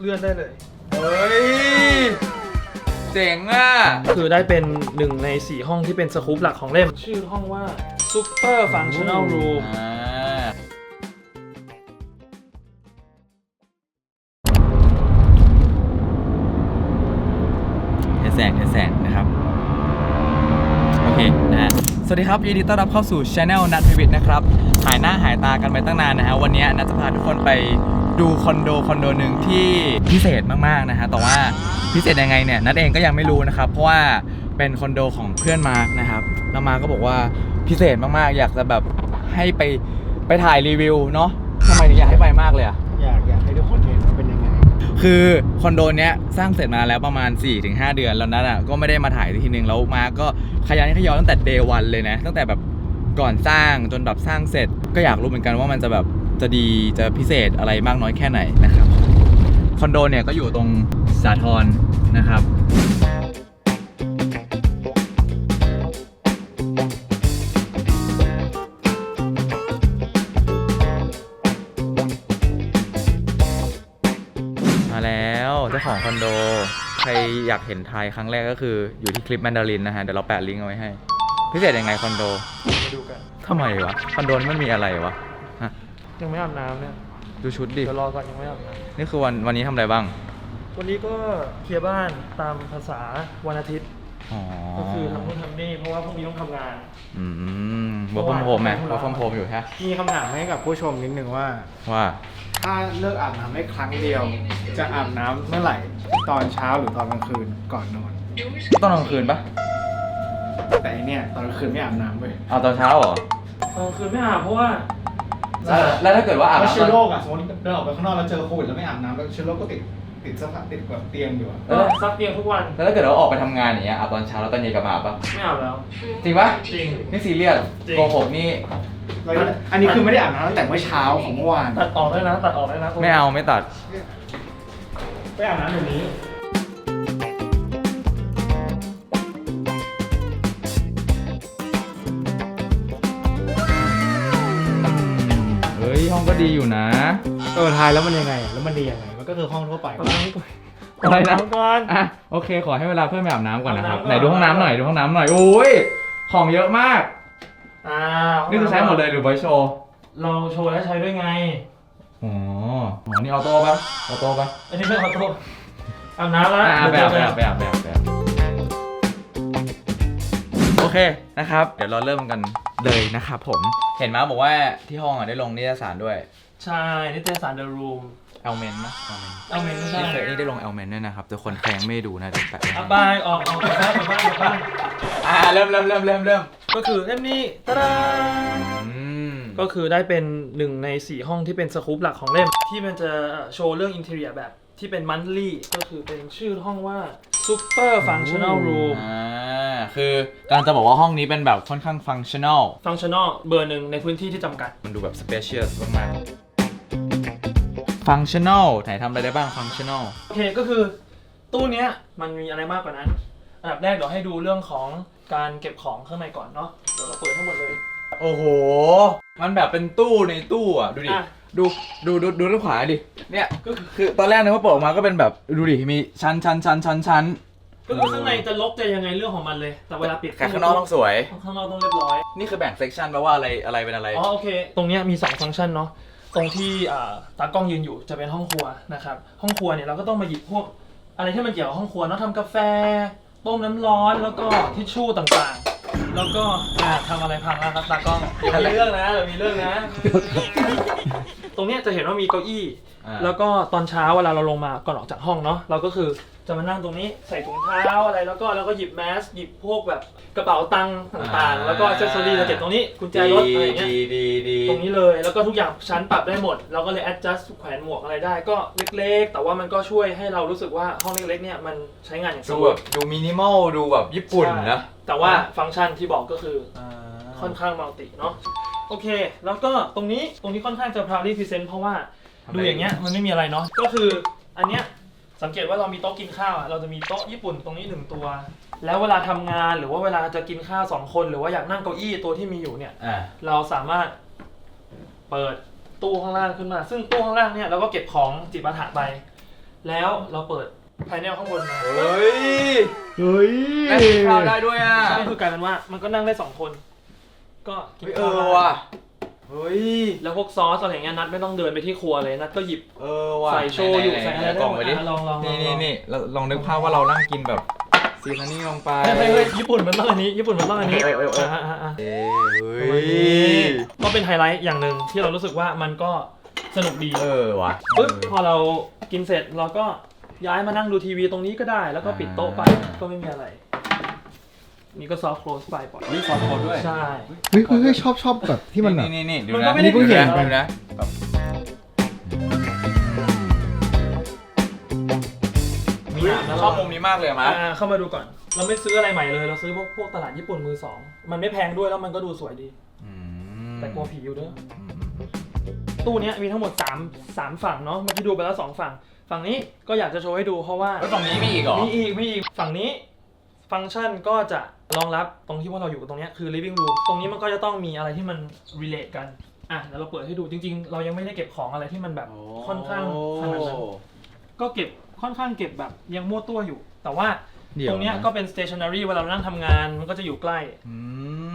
เลื่อนได้เลยเฮ้ย เจ๋งอะ คือได้เป็นหนึ่งใน 4 ห้องที่เป็นสกู๊ปหลักของเล่ม ชื่อห้องว่า Super Functional Room อ่า วัสดีครับยินดีต้อนรับเข้าสู่ช anel นัทพิวิทนะครับ หายหน้าหายตากันไปตั้งนานนะฮะวันนี้นัทจะพาทุกคนไปดูคอนโดคอนโดหนึ่งที่พิเศษมากๆนะฮะแต่ว่าพิเศษยังไงเนี่ยนัทเองก็ยังไม่รู้นะครับเพราะว่าเป็นคอนโดของเพื่อนมาร์กนะครับแล้วมาร์คก็บอกว่าพิเศษมากๆ อยากจะแบบให้ไปไปถ่ายรีวิวเนาะทำไมถึงอยากให้ไปมากเลยอะอยากอยากให้ทุกคนเห็น คือคอนโดเนี้ยสร้างเสร็จมาแล้วประมาณ 4-5 เดือนแล้วนั้นอะก็ไม่ได้มาถ่ายทีนึงแล้วมาก็ขยันขยอตั้งแต่เดย์วันเลยนะ ตั้งแต่แบบก่อนสร้างจนแบบสร้างเสร็จ ก็อยากรู้เหมือนกันว่ามันจะแบบจะดีจะพิเศษอะไรมากน้อยแค่ไหนนะครับคอนโดเนี่ยก็อยู่ตรงสาทรนะครับ แล้วเจ้าของคอนโด ใครอยากเห็นไทยครั้งแรกก็คืออยู่ที่คลิปแมนดารินนะฮะ เดี๋ยวเราแปะลิงก์เอาไว้ให้ พิเศษยังไงคอนโดมาดูกัน ทำไมวะ คอนโดนี่มันมีอะไรวะฮะยังไม่อาบน้ำเนี่ยดูชุดดิ เดี๋ยวรอก่อนยังไม่อาบน้นี่คือวันวันนี้ทำอะไรบ้างำวันนี้ก็เคลียร์บ้านตามภาษาวันอาทิตย์ อ๋อก็คือทำนู่นทำนี่เพราะว่าพรุ่งนี้ต้องทำงาน อืมวอร์ฟอมโฮมไหมวอร์ฟอมโฮมอยู่ฮะมีคำถามให้กับผู้ชมนิดนึงว่า ว่า ถ้าเลิกอาบน้ำได้ครั้งเดียว จะอาบน้ำเมื่อไหร่ ตอนเช้าหรือตอนกลางคืนก่อนนอนต้องกลางคืนปะแต่อันเนี่ยตอนกลางคืนไม่อาบน้ำเว้ยเอาตอนเช้าเหรอตอนคืนไม่อาบเพราะว่าแล้วแล้วถ้าเกิดว่าอาบแล้วน้ำเชื้อตโรอนคอะสมมติเดินออกไปข้างนอกแล้วเจอโควิดแล้วไม่อาบน้ำแล้วเชื้อโรคก็ติด ติดสภาพติดแบบเตียงอยู่อะก็ซักเตียงทุกวันแล้วถ้าเกิดว่าออกไปทำงานอย่างเงี้ยอาบตอนเช้าแล้วตอนเย็นกลับมาอาบปะไม่อาบแล้ว จริงปะจริง นี่ซีเรียสจริง โกหกนี่แล้วอันนี้คือไม่ได้อาบน้ำตั้งแต่เมื่อเช้าของเมื่อวาน ตัดออกได้นะตัดออกได้นะไม่เอาไม่ตัด ไปอาบน้ำเดี๋ยวนี้ เฮ้ยห้องก็ดีอยู่นะ เออทายแล้วมันยังไงอะแล้วมันดียังไง มันก็คือห้องทั่วไปอาบน้ำก่อนอะไรนะอาบำก่อน อะโอเค ขอให้เวลาเพื่อนไปอาบน้ำก่อนนะครับ อาบน้ำก่อน ไหนดูห้องน้ำหน่อยดูห้องน้ำหน่อยโอ้ยของเยอะมาก อ่านี่คือใช้หมดเลยหรือไว้โชว์เราโชว์และใช้ด้วยไง อ๋ออ๋อนี่ออโต้ปะออโต้ปะอันนี้เป็นออโต้อาบน้ำแล้วอะไปเดี๋ยวอาบไปอาบไปอาบไปอาบไปอาบโอเคนะครับ เดี๋ยวเราเริ่มกันเลยนะครับผม เห็นมาบอกว่าที่ห้องอะได้ลงนิตยสารด้วย ใช่นิตยสาร The Room เอลเมนนะเอลเมนเอาเมนไม่ใช่นี่เคยนี่ได้ลงเอลเมนด้วยนะครับแต่คนใครยังไม่ดูนะเดี๋ยวแปะไว้ให้อาบายออกออกจากบ้านจากบ้านจากบ้านอ่าเริ่มเริ่มเริ่มเริ่มเริ่มก็คือเล่มนี้ตะดาอืมก็คือได้เป็นหนึ่งใน 4 ห้องที่เป็นสกู๊ปหลักของเล่ม ที่มันจะโชว์เรื่องอินเท i รียแบบที่เป็นมัน t ลี่ก็คือเป็นชื่อห้องว่า Super Functional Room อ่าคือกำลังจะบอกว่าห้องนี้เป็นแบบค่อนข้างฟังชั่น a ล Functional เบอร์หนึ่งในพื้นที่ที่จำกัด มันดูแบบสเปเชียลมากๆ ฟังชั่น a ลไหนทำอะไรได้บ้างฟังชั่น a ลโอเคก็คือตู้เนี้ยมันมีอะไรมากกว่านั้น อันดับแรกเดี๋ยวให้ดูเรื่องของการเก็บของข้างในก่อนเนาะเดี๋ยวเราเปิดทั้งหมดเลย โอ้โห มันแบบเป็นตู้ในตู้อะ ดูดิ อะ ดูดูดูดูด้านขวาดิ เนี่ยก็คือคือตอนแรกนึกว่าเปิดออกมาก็เป็นแบบดูดิมีชั้นชั้นชั้นชั้นชั้นก็คือข้างในจะลกจะยังไงเรื่องของมันเลย แต่เวลาปิดแค่ข้างนอกต้องสวย ข้างนอกต้องเรียบร้อย นี่คือแบ่งเซกชันแปลว่าอะไรอะไรเป็นอะไร อ๋อโอเค ตรงเนี้ยมี 2 ฟังก์ชันเนาะ ตรงที่ตากล้องยืนอยู่จะเป็นห้องครัวนะครับ ห้องครัวเนี่ยเราก็ต้องมาหยิบพวก อะไรที่มันเกี่ยวกับห้องครัวเนาะทำกาแฟ ต้มน้ำร้อนแล้วก็ทิชชู่ต่างๆ แล้วก็อ่าทำอะไรพังแล้วครับตากล้องเดี๋ยวมีเรื่องนะเดี๋ยวมีเรื่องนะ ตรงเนี้ยจะเห็นว่ามีเก้าอี้ อ่า แล้วก็ตอนเช้าเวลาเราลงมาก่อนออกจากห้องเนาะเราก็คือจะมานั่งตรงนี้ใส่ถุงเท้าอะไรแล้วก็แล้วก็หยิบแมสหยิบพวกแบบกระเป๋าตังค์ต่างๆ แล้วก็เซสซอรี่จะเก็บตรงนี้กุญแจรถอะไรอย่างเงี้ย ดีดีดีตรงนี้เลยแล้วก็ทุกอย่างชั้นปรับได้หมด เราก็เลย adjust แขวนหมวกอะไรได้ก็เล็กๆ แต่ว่ามันก็ช่วยให้เรารู้สึกว่าห้องเล็กๆเนี่ยมันใช้งานอย่างดูสะดแบวกบดูมินิมอลดูแบบญี่ปุ่นนะใช่ แต่ว่าฟังก์ชันที่บอกก็คืออ่าค่อนข้างมัลติเนาะโอเค แล้วก็ตรงนี้ตรงนี้ค่อนข้างจะ proudly present เพราะว่าดูอย่างเงี้ยมันไม่มีอะไรเนาะก็คืออันเนี้ยสังเกตว่าเรามีโต๊ะกินข้าวอะเราจะมีโต๊ะญี่ปุ่นตรงนี้หนึ่งตัว แล้วเวลาทำงานหรือว่าเวลาจะกินข้าวสองคน หรือว่าอยากนั่งเก้าอี้ตัวที่มีอยู่เนี่ยอ่าเราสามารถเปิดตู้ข้างล่างขึ้นมา ซึ่งตู้ข้างล่างเนี่ยเราก็เก็บของจิปาถะไป แล้วเราเปิด ภายในข้างบนมาเฮ้ยเฮ้ยนั่งกินข้าวได้ด้วยอะใช่คือกลายเป็นว่ามันก็นั่งได้สองคน ก็กินเฮ้ยเอข้าวอได้ว่ะเฮ้ยแล้วพวกซอสอะไรอย่างเงี้ยนัดไม่ต้องเดินไปที่ครัวเลยนัดก็หยิบเออว่ะใส่โชว์อยู่หนๆใส่อะไรๆกล่องไว้ดิได้หมดอะลองลองลองนี่นี่นี่เราลองนึกภาพว่าเรานั่งกินแบบซีซันนี่ลงไปเฮ้ยเฮ้ยเฮ้ยญี่ปุ่นมันต้องอันนี้ญี่ปุ่นมันต้องอันนี้เออเออเออะะะเอ้ยประมาณเฮ้นี้ยก็เป็นไฮไลท์อย่างหนึ่งที่เรารู้สึกว่ามันก็สนุกดีเออว่ะปึ๊บพอเรากินเสร็จเราก็ ย้ายมานั่งดูทีวีตรงนี้ก็ได้ แล้วก็ปิดโต๊ะไปก็ไม่มีอะไร นี่ก็ซอฟต์โคลสไปปล่อยนี่ซอสโคดด้วยใช่เฮ้ยเฮ้ยเฮ้ยชอบชอบแบบที่มันแบบ นี่นี่ดูมันนะก็ไม่ได้ดูเห็นนะกันดูนะแบบมีหนามแล้วชอบมุมนี้มากเลยอะมาอ่าเข้ามาดูก่อน เราไม่ซื้ออะไรใหม่เลย เราซื้อพวกพวกตลาดญี่ปุ่นมือสอง มันไม่แพงด้วยแล้วมันก็ดูสวยดีอืมแต่กลัวผีอยู่เด้ออืมตู้เนี้ยมีทั้งหมด 3 3 ฝั่งเนาะเมื่อกี้ดูไปแล้ว 2 ฝั่ง ฝั่งนี้ก็อยากจะโชว์ให้ดูเพราะว่า แล้วตรงนี้มีอีกเหรอ มีอีก มีอีก ฝั่งนี้ ฟังก์ชันก็จะรองรับตรงที่พวกเราอยู่ตรงเนี้ยคือ living room ตรงนี้มันก็จะต้องมีอะไรที่มัน relate กัน อะเดี๋ยวเราเปิดให้ดูจริง ๆ เรายังไม่ได้เก็บของอะไรที่มันแบบค่อนข้างขนาดนั้น ก็เก็บค่อนข้างเก็บแบบยังมั่วตัวอยู่ แต่ว่าเดี๋ยวตรงเนี้ยนะก็เป็น stationary เวลาเรานั่งทำงาน มันก็จะอยู่ใกล้ อื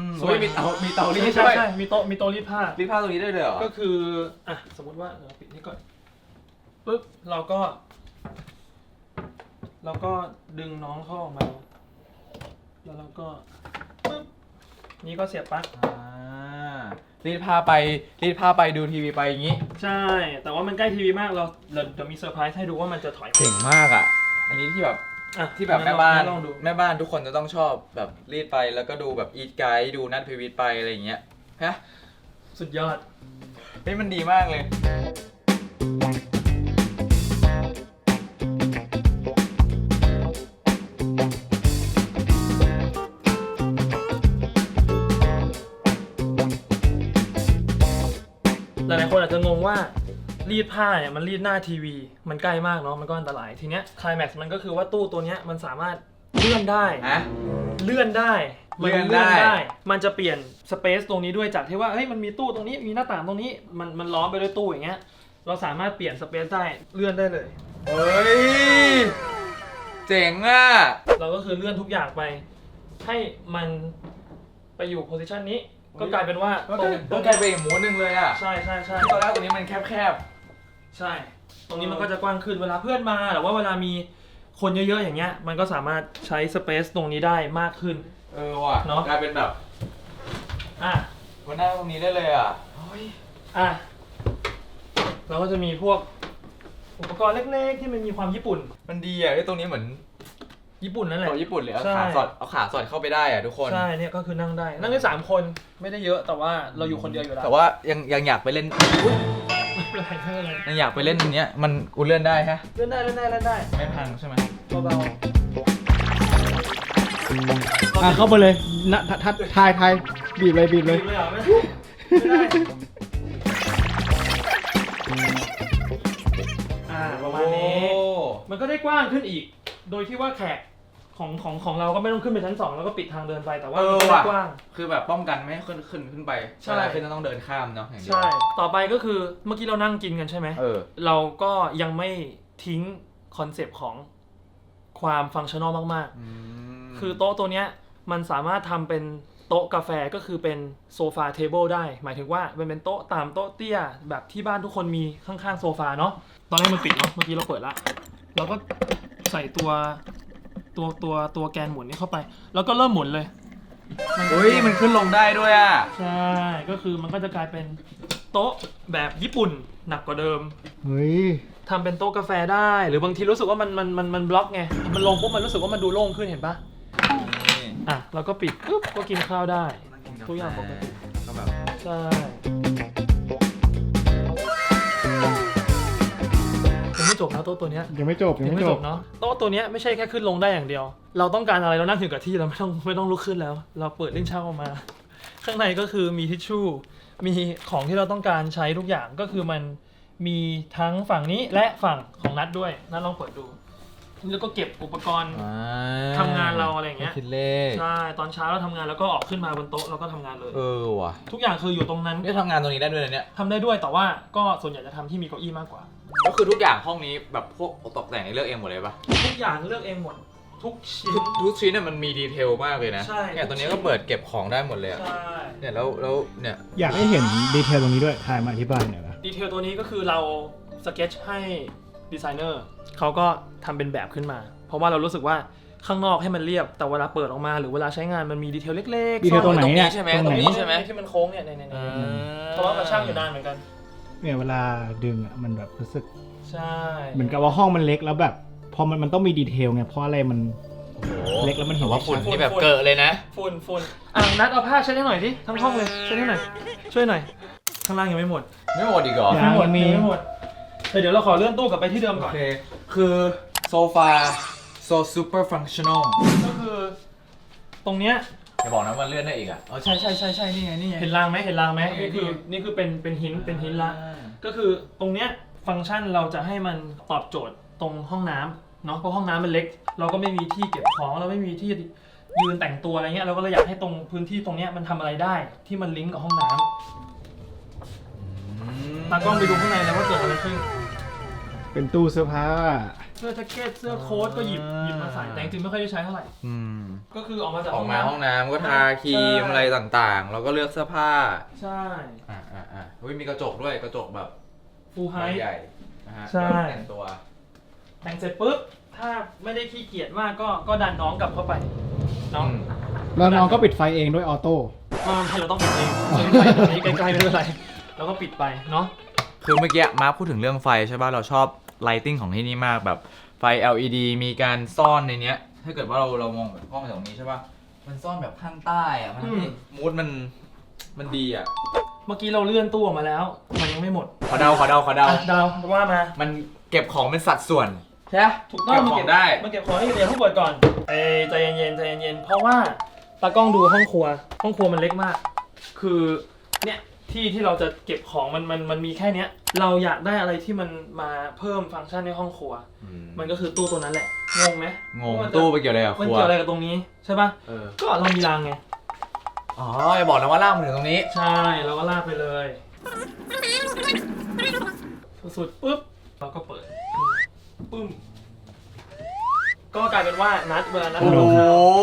มสวยเฮ้ยมีเตา มีเตารีดใช่ด้วยใช่มีโต๊ะมีโต๊ะรีดผ้า รีดผ้าตรงนี้ได้เลยเหรอ ก็คือ อะ สมมติว่าเราปิดนี่ก่อน ปุ๊บเราก็ เราก็ดึงน้องเข้าออกมา แล้วเราก็ปุ๊บนี่ก็เสียบปลั๊กอ่ารีดผ้าไปรีดผ้าไปดูทีวีไปอย่างนี้ ใช่ แต่ว่ามันใกล้ทีวีมากเราเราเดี๋ยวมีเซอร์ไพรส์ให้ดูว่ามันจะถอยไปเก่งมากอะ อันนี้ที่แบบอะที่แบบแม่บ้านลองดูแม่บ้านทุกคนจะต้องชอบแบบรีดไปแล้วก็ดูแบบอีทไกด์ดูนัดพีวิทไปอะไรอย่างเงี้ยฮะสุดยอด เฮ้ยมันดีมากเลย ว่ารีดผ้าเนี่ยมันรีดหน้าทีวี มันใกล้มากเนาะมันก็อันตรายทีเนี้ยคลายแม็กซ์มันก็คือว่าตู้ตัวเนี้ยมันสามารถเลื่อนได้ ฮะ เลื่อนได้มัเลื่อนได้ มันจะเปลี่ยนสเปซตรงนี้ด้วยจากที่ว่าเฮ้ยมันมีตู้ตรงนี้มีหน้าต่างตรงนี้มันมันล้อมไปด้วยตู้อย่างเงี้ยเราสามารถเปลี่ยนสเปซได้เลื่อนได้เลย เฮ้ย เจ๋งอะ เราก็คือเลื่อนทุกอย่างไป ให้มันไปอยู่โพซิชันนี้ ก็กลายเป็นว่าก็ตรงก็กลายเป็นอีกหมูหนึ่งเลยอะใช่ใช่ใช่ที่ตอนแรกตรงนี้มันแคบใช่ ตรงนี้มันก็จะกว้างขึ้นเวลาเพื่อนมาหรือว่าเวลามีคนเยอะๆอย่างเงี้ย มันก็สามารถใช้สเปซตรงนี้ได้มากขึ้น ๆเออว่ะเนอะ กลายเป็นแบบอะวันหน้าตรงนี้ได้เลยอะเฮ้ยอะเราก็จะมีพวกอุปกรณ์เล็กๆ ที่มันมีความญี่ปุ่น มันดีอะไอ้ตรงนี้เหมือน ญี่ปุ่นนั่นแหละโต๊ะญี่ปุ่นเลยเอาใช่ ขาสอดเอาขาสอดเข้าไปได้อะทุกคน ใช่เนี่ยก็คือนั่งได้ นั่งได้สามคนไม่ได้เยอะแต่ว่าเราอยู่คนเดียวอยู่แล้วแต่ว่ายังยังอยากไปเล่นอุ๊ยไม่เป็นไรไม่เป็นไรยังอยากไปเล่นอันเนี้ยมันกูเลื่อนได้ฮะเล่นได้เล่นได้เล่นได้ไม่พังใช่ไหมเบาอะเข้าไปเลยนะทัดทายทายบีบเลยบีบๆเลยเลยเหรอไม่ไม่ได้อ่าประมาณนี้ โอ้มันก็ได้กว้างขึ้นอีก โดยที่ว่าแขก ของของของเราก็ไม่ต้องขึ้นไปชั้นสองแล้วก็ปิดทางเดินไปแต่ว่าเอมันอก็ได้ว่ะ กว้าง คือแบบป้องกันไม่ให้ขึ้นขึ้นขึ้นไปใช่เวลาขึ้นต้องเดินข้ามเนาะอย่างเดียวใช่ ต่อไปก็คือเมื่อกี้เรานั่งกินกันใช่ไหม เออ เราก็ยังไม่ทิ้งคอนเซปต์ของความฟังชั่นอลมากๆคือโต๊ะตัวเนี้ยมันสามารถทำเป็นโต๊ะกาแฟก็คือเป็นโซฟาเทเบิลได้ หมายถึงว่ามันเป็นโต๊ะตามโต๊ะเตี้ย แบบที่บ้านทุกคนมีข้างๆโซฟาเนาะ ตอนแรกมันปิดเนาะ เมื่อกี้เราเปิดละ เราก็ใส่ตัว ตัวตัวตัวแกนหมุนนี้เข้าไป แล้วก็เริ่มหมุนเลยเฮ้ยมันขึ้นลงได้ด้วยอะ ใช่ ก็คือมันก็จะกลายเป็นโต๊ะแบบญี่ปุ่นหนักกว่าเดิมเฮ้ยทำเป็นโต๊ะกาแฟได้ หรือบางทีรู้สึกว่ามันมันมันมันบล็อกไง มันลงปุ๊บมันรู้สึกว่ามันดูโล่งขึ้นเห็นปะอะเราก็ปิดปุ๊บก็กินข้าวได้ ทุกอย่างปกติก็แบบใช่ ไม่จบนะโต๊ะตัวเนี้ยยังไม่จบยัยังงไม่ไม่จจบบเนาะโต๊ะตัวเนี้ยไม่ใช่แค่ขึ้นลงได้อย่างเดียว เราต้องการอะไรเรานั่งอยู่กับที่เราไม่ต้องไม่ต้องลุกขึ้นแล้ว เราเปิดลิ้นชักออกมา ข้างในก็คือมีทิชชู่มีของที่เราต้องการใช้ทุกอย่างก็คือมันมีทั้งฝั่งนี้และฝั่งของนัดด้วยนัดลองเปิดดูแล้วก็เก็บอุปกรณ์ทำงานเราอะไรอย่างเงี้ยคิดเลขใช่ตอนเช้าเราทำงานแล้วก็ออกขึ้นมาบนโต๊ะแล้วก็ทำงานเลย เออว่ะทุกอย่างคืออยู่ตรงนั้นนี่ทำงานตรงนี้ได้ด้วยนะเนี่ย ทำได้ด้วยแต่ว่าก็ส่วนใหญ่จะทำที่มีเก้าอี้มากกว่า ก็คือทุกอย่างห้องนี้แบบพวกตกแต่งนี่เลือกเองหมดเลยปะทุกอย่างเลือกเองหมด ทุกชิ้น ทุกทุกชิ้นเนี่ยมันมีดีเทลมากเลยนะใช่ เนี่ยตัวนี้ก็เปิดเก็บของได้หมดเลยอะใช่เนี่ยแล้วแล้วเนี่ยอยากให้เห็นดีเทลตรงนี้ด้วยถ่ายมาอธิบายหน่อยนะดีเทลตัวนี้ก็คือเราสเก็ตให้ดีไซเนอร์เขาก็ทำเป็นแบบขึ้นมา เพราะว่าเรารู้สึสึกว่าข้างนอกให้มันเรียบแต่เวลาเปิดออกมา หรือเวลาใช้งานมันมีดีเทลเล็กๆดีเทลตรงไหนเนี่ยใช่ไหมตรงตรไหนงนี้ใช่ไหมที่มันโค้งเนี่ยเนี่ยเนี่ยเนี่ยเพราะว่ามันช่างอยู่นานเหมือนกัน เนี่ยเวลาดึงอะมันแบบรู้สึก ใช่เหมือนกับว่าห้องมันเล็กแล้วแบบ พอมันมันต้องมีดีเทลไงเพราะอะไรมันเล็กแล้วมันเห็นแต่ว่าฝุ่นได้ชัดนี่แบบเกอะเลยนะ ฝุ่นฝุ่นอะนัดเอาผ้าเช็ดให้หน่อยดิทั้งห้องเลยเช็ดให้หน่อยช่วยหน่อยข้างล่างยังไม่หมดไม่หมดอีกเหรอยัไม่งหมดมียังไม่หมดแต่เดี๋ยวเราขอเลื่อนตู้กลับไปที่เดิมโอก่อนเคคือโซฟา so super functional ก็คือ ตรงเนี้ย อย่าบอกนะว่าเลื่อนได้อีกอะอ๋อใช่ใช่ใช่ใช่นี่ไงนี่ไง เห็นรางไหมเห็นรางไหมนี่นี่คือนี่นี่คือเป็นเป็นหินเป็นหินละก็คือตรงเนี้ยฟังก์ชันเราจะให้มันตอบโจทย์ตรงห้องน้ำเนาะเพราะห้องน้ำมันเล็ก เราก็ไม่มีที่เก็บของเราไม่มีที่ยืนแต่งตัวอะไรเงี้ยเราก็เลยอยากให้ตรงพื้นที่ตรงเนี้ยมันทำอะไรได้ ที่มันลิงก์กับห้องน้ำตากล้องไปดูข้างในเลยว่าเกิดอะไรขึ้น เป็นตู้เสื้อผ้าเสื้อแจ็คเก็ตเสื้อโค้ทก็หยิบหยิบมาใส่แต่จริงๆไม่ค่อยได้ใช้เท่าไหร่ อืม ก็คือออกมาจากออกมาห้องน้ำก็ทาครีมอะไรต่างๆ แล้วก็เลือกเสื้อผ้า ใช่อ่าอ่าอ่าเฮ้ยมีกระจกด้วยกระจกแบบฟูลไฮใบใหญ่นะฮะใช่ แต่งตัว แต่งเสร็จปุ๊บ ถ้าไม่ได้ขี้เกียจมากก็ก็ดันน้องกลับเข้าไปเนาะอืม แล้วน้องก็ปิดไฟเองด้วยออโต้อ่าให้เราต้องปิดเองซื้อไฟตรงนี้ใกล้ๆไม่เป็นไรแล้วก็ปิดไปเนาะ คือเมื่อกี้มาร์คพูดถึงเรื่องไฟใช่ป่ะเราชอบ ไลติ้งของที่นี่มากแบบไฟ LED มีการซ่อนในเนี้ย ถ้าเกิดว่าเราเรามองแบบกล้องจากตรงนี้ใช่ป่ะ มันซ่อนแบบข้างใต้อะมันมูดมันมันดีอะเมื่อกี้เราเลื่อนตู้ออกมาแล้ว มันยังไม่หมดขอเดาขอเดาขอเดา อะดาวว่ามามันเก็บของเป็นสัดส่วน ใช่ไหม ถูกต้องเก็บมันขอเก็งบได้ มันเก็บของให้เดี๋ยวผู้ป่วยก่อนเอ้ยใจเย็นๆใจเย็นๆเพราะว่าตากล้องดูห้องครัว ห้องครัวมันเล็กมาก คือเนี่ย ที่ที่เราจะเก็บของมันมันมันมีแค่เนี้ย เราอยากได้อะไรที่มันมาเพิ่มฟังก์ชันในห้องครัว มันก็คือตู้ตัวนั้นแหละ งงไหมงงว่ามันจะตู้ไปเกี่ยวอะไรกับคมันรัวเกี่ยวอะไรกับตรงนี้ใช่ปะเออก็เรามีรางไง อ๋ออย่าบอกนะว่าล่างมาถึงตรงนี้ ใช่เราก็ลากไปเลย สุดๆปุ๊บ เราก็เปิดปึ้ม ก็กลายเป็นว่านัดเวลานัดโอ้เราโห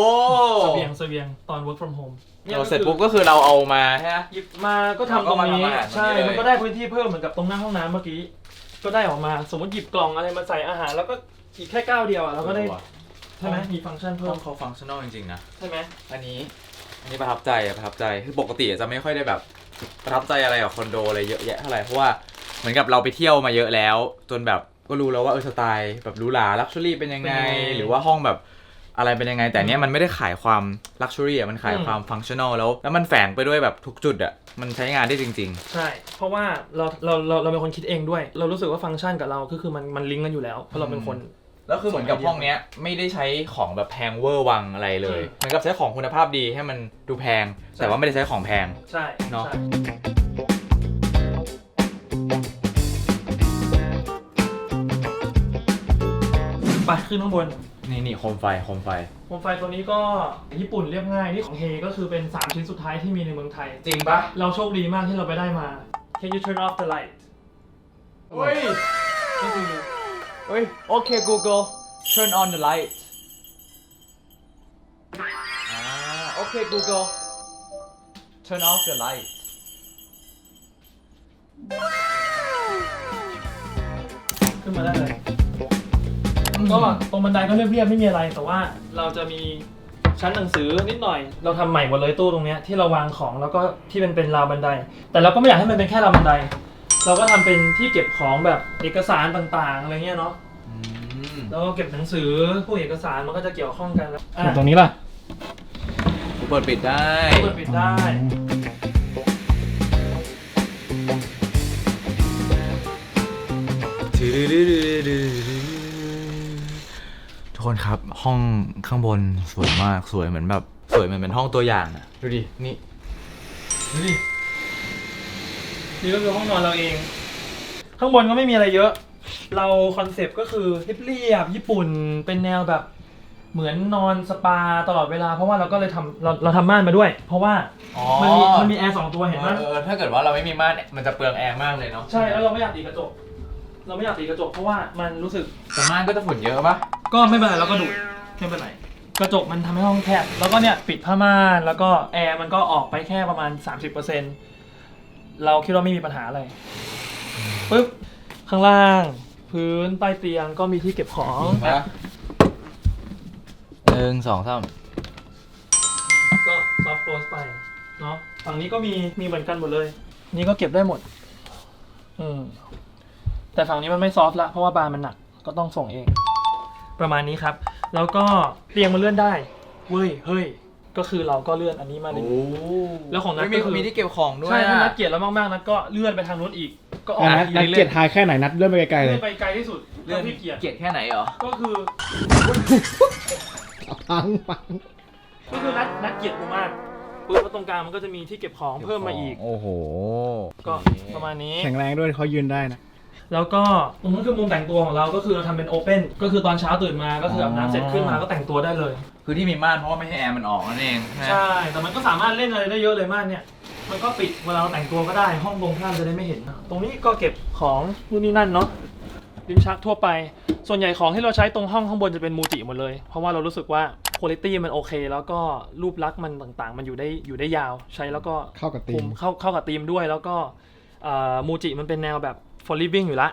เสบียงเสบียงตอน work from home นี่ยเราเสร็จปุ๊บก็คือเราเอามาใช่ไหมหยิบมาก็ทำตรงนี้ เราก็มาทำอาหารใช่ ตรงนี้เลย มันก็ได้พื้นที่เพิ่มเหมือนกับตรงหน้าห้องน้ำเมื่อกี้ ก็ได้ออกมา สมมติหยิบกล่องอะไรมาใส่อาหาร แล้วก็อีกแค่ก้าวเดียวอะเราก็ได้ใช่ไหมมีฟังก์ชันห้เพิ่อมงเขาฟังชั่นอลจริงๆนะ ใช่ไหมอันนี้ อันนี้ประทับใจอะประทับใจ คือปกติจะไม่ค่อยได้แบบประทับใจอะไรกับคอนโดอะไรเยอะแยะเท่าไหร่ เพราะว่าเหมือนกับเราไปเที่ยวมาเยอะแล้ว จนแบบ ก็รู้แล้วว่าเออสไตล์แบบหรูหราลักชัวรี่เป็นยังไง หรือว่าห้องแบบอะไรเป็นยังไง แต่เนี้ยมันไม่ได้ขายความลักชัวรี่อะมันขายความฟังชั่นอลแล้วแล้วมันแฝงไปด้วยแบบทุกจุดอะมันใช้งานได้จริงใช่ เพราะว่าเราเราเราเราเป็นคนคิดเองด้วย เรารู้สึกว่าฟังก์ชันกับเราก็คือมันมันลิงก์กันอยู่แล้วเพราะเราเป็นคนๆแล้วคือเหมือนกับห้องเนี้ยไม่ได้ใช้ของแบบแพงเวอร์วังอะไรเลยอืมเหมือนกับใช้ของคุณภาพดีให้มันดูแพงใช่แต่ว่าไม่ได้ใช้ของแพงใช่เนอะ ไปขึ้นข้างบนนี่นี่โคมไฟโคมไฟ โคมไฟตัวนี้ก็ญี่ปุ่นเรียบง่ายนี่ของเฮก็คือเป็น 3 ชิ้นสุดท้ายที่มีในเมืองไทย จริงปะเราโชคดีมากที่เราไปได้มา Can you turn off the light เฮ้ยก็คือเฮ้ยโอเค Google turn on the light อ่าโอเค Google turn off the light ขึ้นมาได้เลย ก็ตรงบันไดก็เรียบๆไม่มีอะไร แต่ว่าเราจะมีชั้นหนังสือนิดหน่อย เราทำใหม่หมดเลยตู้ตรงเนี้ยที่เราวางของแล้วก็ที่เป็นเป็นราวบันได แต่เราก็ไม่อยากให้มันเป็นแค่ราวบันได เราก็ทำเป็นที่เก็บของแบบเอกสารต่างๆอะไรเงี้ยเนาะอืมแล้วก็เก็บหนังสือพวกเอกสารมันก็จะเกี่ยวข้องกันแล้วอะตรงนี้ล่ะเปิดปิดได้เปิดปิดได้ ทุกคนครับ ห้องข้างบนสวยมากสวยเหมือนแบบสวยเหมือนเป็นห้องตัวอย่างอะดูดินี่ดูดินี่ก็คือห้องนอนเราเอง ข้างบนก็ไม่มีอะไรเยอะ เราคอนเซปต์ก็คือเรียบๆญี่ปุ่นเป็นแนวแบบเหมือนนอนสปาตลอดเวลา เพราะว่าเราก็เลยทำเราเราทำม่านมาด้วย เพราะว่าอ๋อมันมีมันมีแอร์สองตัวเห็นไหมเออถ้าเกิดว่าเราไม่มีม่านเนี่ยมันจะเปลืองแอร์มากเลยเนาะใช่แล้วเราไม่อยากตีกระจก เราไม่อยากติดกระจกเพราะว่ามันรู้สึก แต่ม่านก็จะฝุ่นเยอะปะก็ไม่เป็นไรเราก็ดูดไม่เป็นไรกระจกมันทำให้ห้องแคบ แล้วก็เนี่ยปิดผ้าม่านแล้วก็แอร์มันก็ออกไปแค่ประมาณ 30%เราคิดว่าไม่มีปัญหาอะไรปึ๊บข้างล่าง พื้นใต้เตียงก็มีที่เก็บของปะหนึ่งสองสามก็ซอฟต์โคลสไปเนาะฝั่งนี้ก็มีมีเหมือนกันหมดเลย นี่ก็เก็บได้หมด อืม แต่ฝั่งนี้มันไม่ซอฟต์ละเพราะว่าบานมันหนักก็ต้องส่งเอง ประมาณนี้ครับ แล้วก็เตียงมันเลื่อนได้เว้ยเฮ้ยก็คือเราก็เลื่อนอันนี้มาเลย แล้วของนัทไม่มีก็คือมีที่เก็บของด้วยใช่ถ้าอะนัดเกลียดแล้วมากๆนัดก็เลื่อนไปทางนู้นอีก ก็อออะกนัดทีนัดเรื่เกียอรติทายแค่ไหนนัดเลื่อนไปไกลๆยเลเลื่ยอนไปไกลที่สุดเลื่อนที่เกียรติเกลียดแค่ไหนเหรอก็คือปังปังก็คือนัดนัดเกลียดกูมากปุ๊บแล้วตรงกลางมันก็จะมีที่เก็บของเพิ่มมาอีก โอ้โห ก็ประมาณนี้แข็งแรงด้วยเขายืนได้นะ แล้วก็ตรงนั้นคือมุมแต่งตัวของเราก็คือเราทำเป็นโอเพ่นก็คือตอนเช้าตื่นมาก็คืออาบน้ำเสร็จขึ้นมาก็แต่งตัวได้เลย คือที่มีม่านเพราะว่าไม่ให้แอร์มันออกนั่นเองนะใช่ แต่มันก็สามารถเล่นอะไรได้เยอะเลยมากเนี่ย มันก็ปิดเวลาเราแต่งตัวก็ได้ ห้องตรงข้ามจะได้ไม่เห็น ตรงนี้ก็เก็บของนู่นนี่นั่นเนาะลิ้นชักทั่วไป ส่วนใหญ่ของที่เราใช้ตรงห้องข้างบนจะเป็นมูจิหมดเลย เพราะว่าเรารู้สึกว่าคุณภาพมันโอเค แล้วก็รูปลักษณ์มันต่างๆ มันอยู่ได้อยู่ได้ยาว ใช้แล้วก็เข้ากับธีมคุเข้าเข้ากับธีมด้วย แล้วก็มูจิมันเป็นแนวแบบ for living อยู่ละ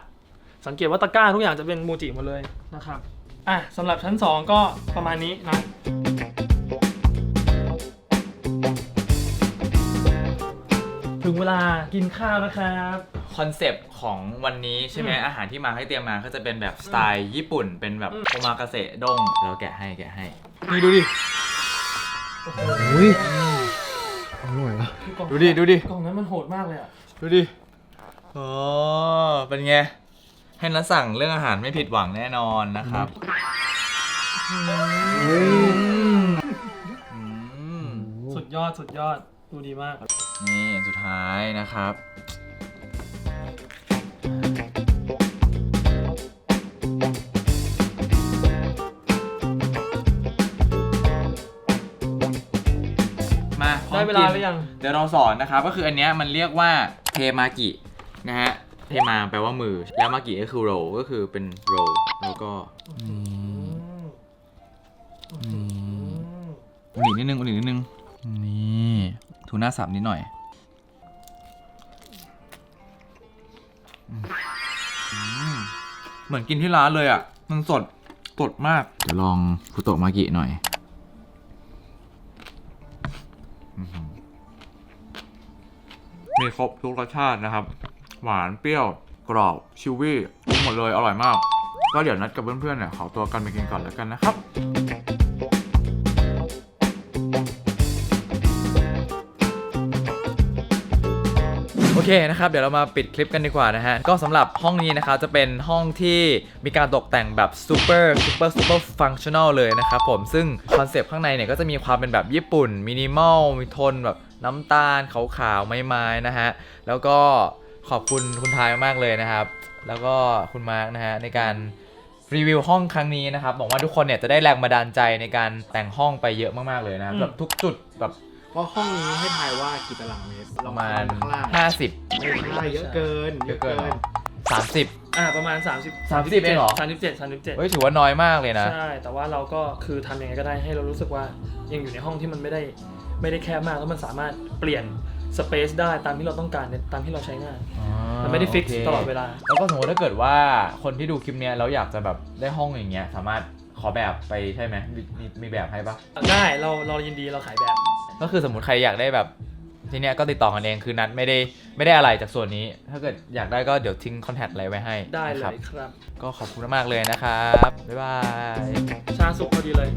สังเกตว่าตะกร้าทุกอย่างจะเป็นมูจิหมดเลยนะครับอะสำหรับชั้น 2 ก็ประมาณนี้นะถึงเวลากินข้าวนะครับ คอนเซปต์ของวันนี้ใช่ไหมอืมอาหารที่มาให้เตรียมมาก็จะเป็นแบบสไตล์ญี่ปุ่น เป็นแบบอืม โอมากาเสะด้งเราแกะให้แกะให้ นี่ดูดิอุ้ยอร่อยวะกล่องดูดิดูดิ กล่องนั้นมันโหดมากเลยอะ ดูดิ โอ้เป็นไง ให้นัดสั่งเรื่องอาหารไม่ผิดหวังแน่นอนนะครับเฮ้ยอืมสุดยอดสุดยอดดูดีมาก นี่สุดท้ายนะครับ มาพร้อได้มเวลากินหรือยัง เดี๋ยวเราสอนนะครับ ก็คืออันเนี้ยมันเรียกว่าเทมากิ นะฮะเทมาแปลว่ามือ แล้วมากิก็คือโรลก็คือเป็นโรลแล้วก็อุ่นอีกนิดนึงอุ่นอีกนิดนึง นี่ทูน่าสับนิดหน่อยอืมอืมเหมือนกินที่ร้านเลยอะ มันสด สดมาก เดี๋ยวลองฟุโตะมากิหน่อยอื้อหือมีครบทุกรสชาตินะครับ หวานเปรี้ยวกรอบชิวี่ทุกหมดเลยอร่อยมาก ก็เดี๋ยวนัดกับเพื่อนๆเนี่ยขอตัวกันไปกินก่อนแล้วกันนะครับโอเคนะครับเดี๋ยวเรามาปิดคลิปกันดีกว่านะฮะ ก็สำหรับห้องนี้นะครับจะเป็นห้องที่มีการตกแต่งแบบ super super super functional เลยนะครับผมซึ่งคอนเซปต์ข้างในเนี่ยก็จะมีความเป็นแบบญี่ปุ่นมินิมอลมีโทนแบบน้ำตาลขาวๆไม้ๆนะฮะ แล้วก็ ขอบคุณคุณทายมากๆเลยนะครับ แล้วก็คุณมาร์กนะฮะในการรีวิวห้องครั้งนี้นะครับบอกว่าทุกคนเนี่ยจะได้แรงบันดาลใจในการแต่งห้องไปเยอะมากๆเลยนะครับอืมแบบทุกจุดแบบว่าห้องนี้ให้ทายว่ากี่ตารางเมตรประมาณข้างล่าง50ไม่ใช่เยอะเกินเยอะเกินเหรอ30อ่าประมาณ 30 30เองเหรอ 37 37เฮ้ยถือว่าน้อยมากเลยนะ ใช่ แต่ว่าเราก็คือทำยังไงก็ได้ให้เรารู้สึกว่ายังอยู่ในห้องที่มันไม่ได้ไม่ได้แคบมากแล้วมันสามารถเปลี่ยน สเปซได้ตามที่เราต้องการในตามที่เราใช้งาน มันไม่ได้ฟิกโอเคตลอดเวลา แล้วก็สมมติถ้าเกิดว่าคนที่ดูคลิปเนี้ยแล้วอยากจะแบบได้ห้องอย่างเงี้ยสามารถขอแบบไปใช่ไหมมีมีมีแบบให้ปะได้เราเรายินดีเราขายแบบ ก็คือสมมติใครอยากได้แบบทีเนี้ยก็ติดต่อกันเองคือนัดไม่ได้ไม่ได้อะไรจากส่วนนี้ ถ้าเกิดอยากได้ก็เดี๋ยวทิ้งคอนแทคอะไรไว้ให้ได้นะเลครับยครับ ก็ขอบคุณมากๆเลยนะครับบ๊ายบายชาสุกพอดีเลย